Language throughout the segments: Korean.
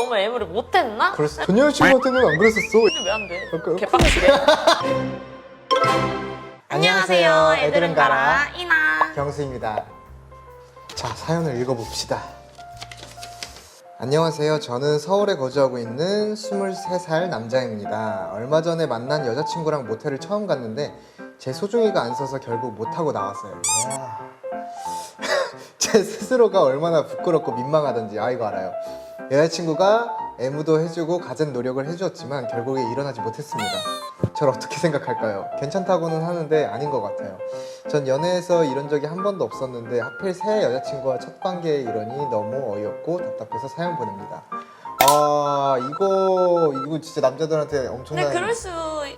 너무 애무를 못했나? 그랬어. 전 여자친구한테는 안 그랬었어. 근데 왜 안 돼? 약간 개빡치게. 안녕하세요. 애들은 가라 이나. 경수입니다. 자, 사연을 읽어봅시다. 안녕하세요. 저는 서울에 거주하고 있는 23살 남자입니다. 얼마 전에 만난 여자친구랑 모텔을 처음 갔는데 제 소중이가 안 서서 결국 못하고 나왔어요. 이야. 제 스스로가 얼마나 부끄럽고 민망하던지 아이고 알아요. 여자친구가 애무도 해주고 갖은 노력을 해주었지만 결국에 일어나지 못했습니다. 저를 어떻게 생각할까요? 괜찮다고는 하는데 아닌 것 같아요. 전 연애에서 이런 적이 한 번도 없었는데 하필 새 여자친구와 첫 관계에 이러니 너무 어이없고 답답해서 사연 보냅니다. 아 이거 이거 진짜 남자들한테 엄청난 근데 그럴 수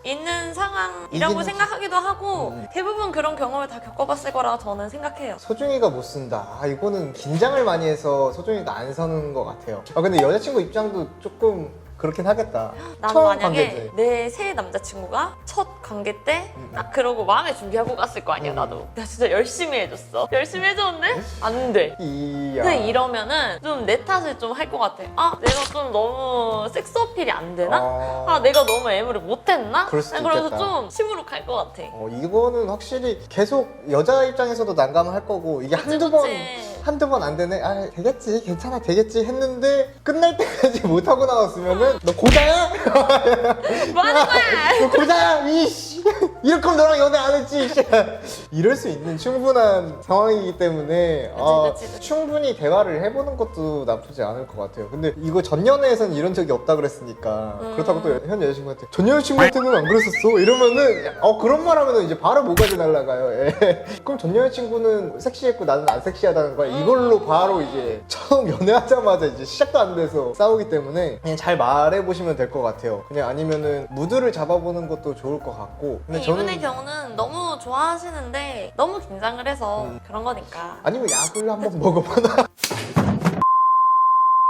있는 상황이라고 이기는- 생각하기도 하고 음. 대부분 그런 경험을 다 겪어봤을 거라 저는 생각해요. 소중이가 못 쓴다. 아 이거는 긴장을 많이 해서 소중이가 안 서는 것 같아요. 아 근데 여자친구 입장도 조금 그렇긴 하겠다. 나는 처음 만약에 관계인데. 내새 남자친구가 첫 관계 때 음. 딱 그러고 마음의 준비하고 갔을 거 아니야 음. 나도 나 진짜 열심히 해줬어 열심히 해줬는데 안 돼. 이야. 근데 이러면은 좀 내 탓을 좀 할 것 같아. 아 내가 좀 너무 섹스 어필이 안 되나? 어... 아 내가 너무 애무를 못했나? 그럴 수도 그래서 있겠다. 좀 시무룩할 것 같아. 어, 이거는 확실히 계속 여자 입장에서도 난감할 거고 이게 한두 번. 한두 번 안 되네. 아 되겠지. 괜찮아. 되겠지 했는데 끝날 때까지 못 하고 나왔으면은 너 고자야? 뭐 하는 거야? 너 고자야. 이씨 이렇게 하면 너랑 연애 안 했지. 이럴 수 있는 충분한 상황이기 때문에 아, 그치, 그치. 충분히 대화를 해보는 것도 나쁘지 않을 것 같아요 근데 이거 전 연애에서는 이런 적이 없다 그랬으니까 음. 그렇다고 또 현 여자친구한테 전 여자친구한테는 안 그랬었어 이러면은 어 그런 말 하면은 이제 바로 모가지 날라가요 예. 그럼 전 여자친구는 섹시했고 나는 안 섹시하다는 거야 이걸로 바로 이제 처음 연애하자마자 이제 시작도 안 돼서 싸우기 때문에 그냥 잘 말해보시면 될 것 같아요 그냥 아니면은 무드를 잡아보는 것도 좋을 것 같고 근데 이분의 경우는 너무 좋아하시는데 너무 긴장을 해서 음. 그런 거니까. 아니면 약을 한번 먹어봐나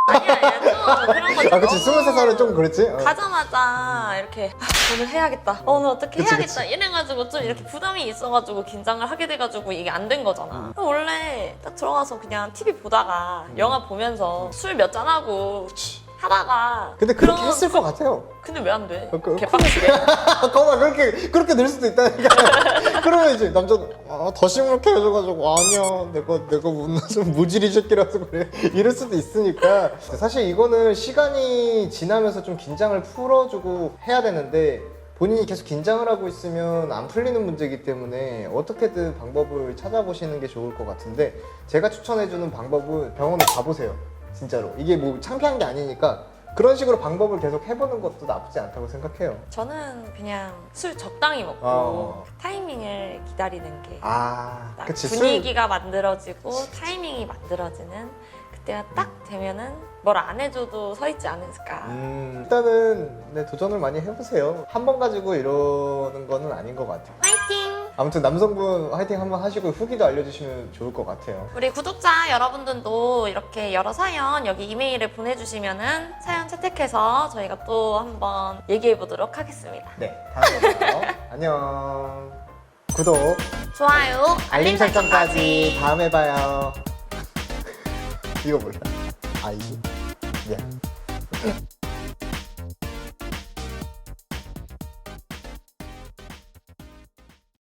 아니야, 얘도 그런 거지. 아 그치 너무 23살은 좀 그렇지 어. 가자마자 이렇게 아, 오늘 해야겠다. 어, 오늘 어떻게 그치, 해야겠다. 이래가지고 좀 이렇게 부담이 있어가지고 긴장을 하게 돼가지고 이게 안 된 거잖아. 음. 원래 딱 들어가서 그냥 TV 보다가 영화 보면서 술 몇 잔 하고 그치. 하다가 근데 그렇게 그런- 했을 것 같아요. 근데 왜 안 돼? 그- 그- 개빡치게. 거봐 그렇게 그렇게 될 수도 있다니까. 그러면 이제 남자도 아, 더 시무룩해 해줘가지고 아니야. 내가 내가 무슨 무지리 새끼라서 그래. 이럴 수도 있으니까. 사실 이거는 시간이 지나면서 좀 긴장을 풀어주고 해야 되는데 본인이 계속 긴장을 하고 있으면 안 풀리는 문제이기 때문에 어떻게든 방법을 찾아보시는 게 좋을 것 같은데 제가 추천해주는 방법은 병원을 가보세요 진짜로 이게 뭐 창피한 게 아니니까 그런 식으로 방법을 계속 해보는 것도 나쁘지 않다고 생각해요 저는 그냥 술 적당히 먹고 어. 타이밍을 기다리는 게 아, 딱 그치. 술- 분위기가 만들어지고 타이밍이 만들어지는 그때가 딱 되면은 뭘 안 해줘도 서 있지 않을까. 음, 일단은 네, 도전을 많이 해보세요. 한 번 가지고 이러는 거는 아닌 것 같아요. 화이팅! 아무튼 남성분 화이팅 한번 하시고 후기도 알려주시면 좋을 것 같아요. 우리 구독자 여러분들도 이렇게 여러 사연 여기 이메일에 보내주시면은 사연 채택해서 저희가 또 한번 얘기해 보도록 하겠습니다. 네, 다음에 봐요. 안녕. 구독, 좋아요, 알림 설정까지 다음에 봐요. 이거 몰라. 아, 이거.